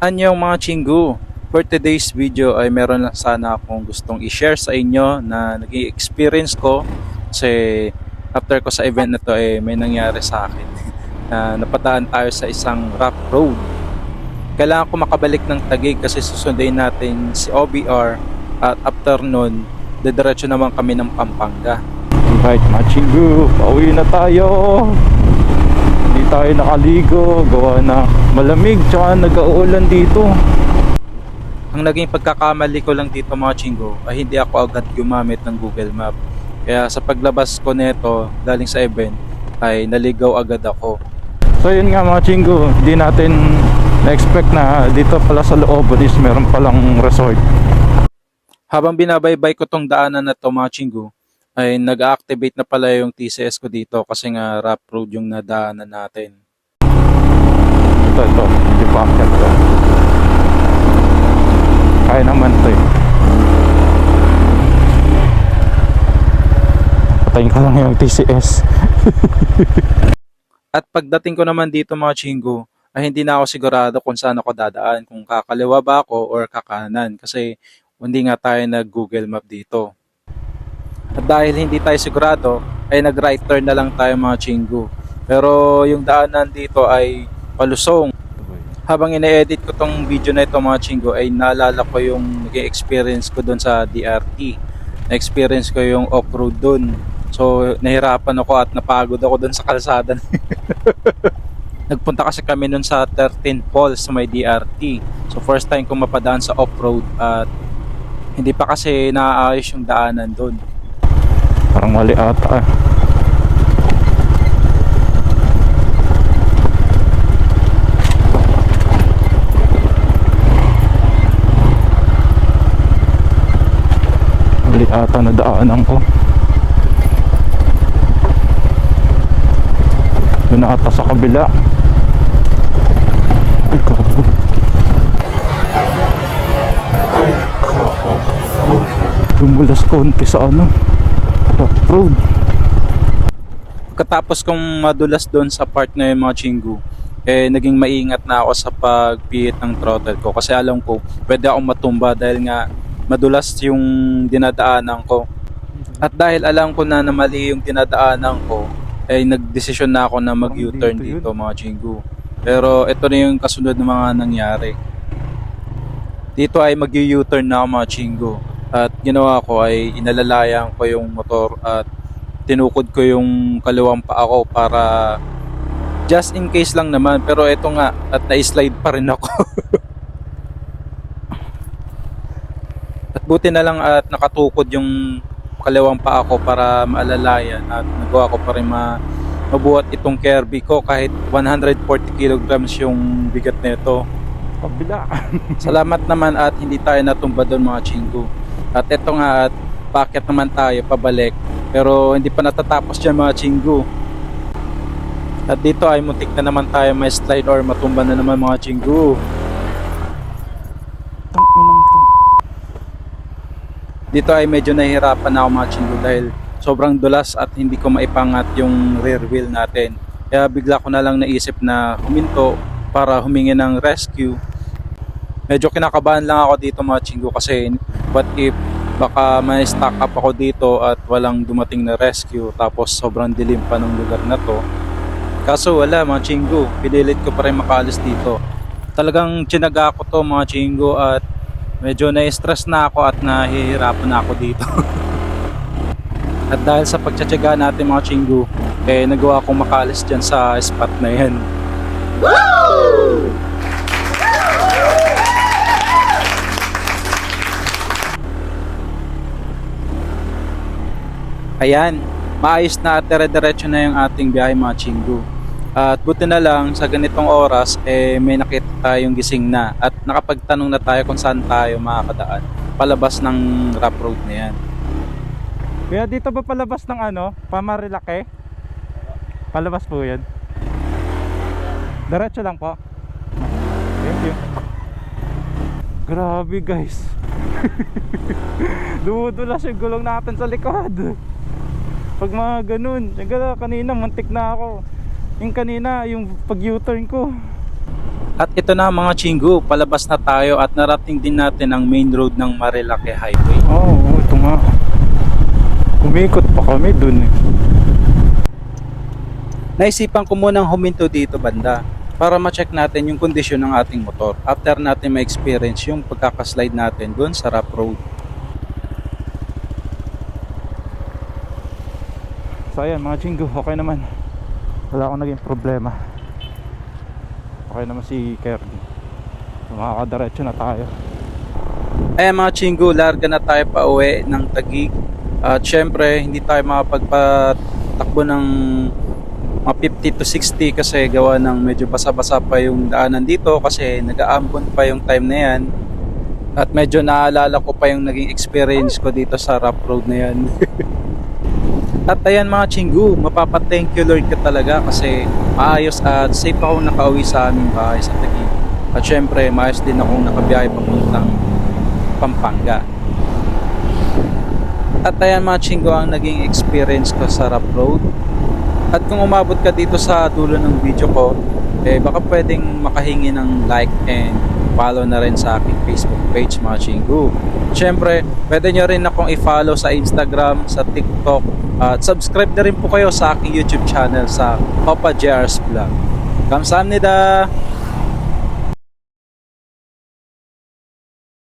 Anyong mga chinggu, for today's video ay meron lang sana akong gustong i-share sa inyo na naging experience ko kasi after ko sa event na to eh may nangyari sa akin na napadaan tayo sa isang rough road. Kailangan ko makabalik ng Taguig kasi susundin natin si OBR at after nun, didiretso naman kami ng Pampanga. Alright mga chinggu, pauwi na tayo! Hindi tayo nakaligo, gawa na malamig tsaka nag-uulan dito. Ang naging pagkakamali ko lang dito mga chinggo ay hindi ako agad gumamit ng Google Map. Kaya sa paglabas ko nito galing sa event ay naligaw agad ako. So yun nga mga chinggo, hindi natin na-expect na dito pala sa loob is meron palang resort. Habang binabaybay ko tong daanan na to mga chinggo, ay nag-activate na pala yung TCS ko dito kasi nga rough road yung nadaanan natin. Ito, ito. Akyat to. Kaya naman to eh. Patayin ko lang yung TCS. At pagdating ko naman dito mga chinggo, ay hindi na ako sigurado kung saan ako dadaan. Kung kakaliwa ba ako or kakanan. Kasi hindi nga tayo nag-Google Map dito. At dahil hindi tayo sigurado, ay nag-right turn na lang tayo mga chinggo. Pero yung daanan dito ay palusong. Habang ine-edit ko tong video na ito mga chinggo ay naalala ko yung naging experience ko doon sa DRT. Na-experience ko yung off-road doon. So nahirapan ako at napagod ako doon sa kalsada. Nagpunta kasi kami noon sa 13 Falls sa may DRT. So first time ko mapadaan sa off-road at hindi pa kasi naaayos yung daanan doon. Parang mali ata eh. Ata na daanan ko. Doon ata sa kabila. Ay, grabe. Dumulas konti sa ano. Road. Katapos kong madulas doon sa part na yung mga chinggu, eh naging maingat na ako sa pagpihit ng throttle ko kasi alam ko pwede akong matumba dahil nga madulas yung dinadaanan ko. At dahil alam ko na na mali yung dinadaanan ko, ay nagdesisyon na ako na mag-U-turn dito dito mga chinggu. Pero ito na yung kasunod ng mga nangyari. Dito ay mag-U-turn na ako mga chinggu. At ginawa ko ay inalalayan ko yung motor at tinukod ko yung kaliwang paa ko para just in case lang naman. Pero ito nga at na-slide pa rin ako. buti na lang at nakatukod yung kaliwang paa ko para maalalayan at nagawa ko pa rin ma mabuhat itong Kirby ko kahit 140 kilograms yung bigat nito. Kabila. Salamat naman at hindi tayo natumba doon mga chinggo. At eto nga at packet naman tayo pabalik. Pero hindi pa natatapos dyan mga chinggo. At dito ay muntik na naman tayo may slide or matumba na naman mga chinggo. Tanginang to. Dito ay medyo nahihirapan na ako mga chinggo dahil sobrang dulas at hindi ko maipangat yung rear wheel natin. Kaya bigla ko na lang naisip na huminto para humingi ng rescue. Medyo kinakabahan lang ako dito mga chinggo kasi what if baka may stock up ako dito at walang dumating na rescue tapos sobrang dilim pa ng lugar na to. Kaso wala mga chinggo, pinilit ko pa rin makaalis dito. Talagang tinaga ko to mga chinggo at medyo na-stress na ako at nahihirapan na ako dito. at dahil sa pagtsatsaga natin mga chinggo, eh nagawa kong makaalis dyan sa spot na yan. Ayan, maayos na at dire-diretso na yung ating biyahe mga chinggo. At buti na lang sa ganitong oras eh may nakita tayong gising na at nakapagtanong na tayo kung saan tayo makakadaan palabas ng rough road na yan. Kuya, dito ba palabas ng ano? Pamarilake? Palabas po yan. Diretso lang po. Thank you. Grabe guys. Dumudulas yung gulong natin sa likod. Pag mga ganun. Yung kanina muntik na ako. Yung kanina, yung pag U-turn ko. At ito na mga chinggo, palabas na tayo at narating din natin ang main road ng Marilake Highway. Oo, oh, ito nga. Umikot pa kami dun eh. Naisipan ko munang huminto dito banda para ma-check natin yung kondisyon ng ating motor after natin ma-experience yung pagkakaslide natin doon sa rough road. So ayan mga chinggo, okay naman. Wala akong naging problema. Okay naman si Kirby. So, makakadiretso na tayo. Ayan mga chinggo, larga na tayo pa uwi ng Tagig. At syempre, hindi tayo makapagpatakbo ng mga 50 to 60 kasi gawa ng medyo basa-basa pa yung daanan dito kasi nag-aambon pa yung time na yan. At medyo naalala ko pa yung naging experience ko dito sa rough road na yan. At ayan mga chinggu, mapapa-thank you Lord ka talaga kasi maayos at safe ako nakauwi sa aming bahay sa Taguig. At syempre, maayos din akong nakabiyahe papuntang Pampanga. At ayan mga chinggo ang naging experience ko sa rough road. At kung umabot ka dito sa dulo ng video ko, eh baka pwedeng makahingi ng like and follow na rin sa aking Facebook page mga chinggo. Siyempre, pwede nyo rin akong i-follow sa Instagram, sa TikTok, at subscribe na rin po kayo sa aking YouTube channel sa Papa JR's Vlog. Kamsahamnida!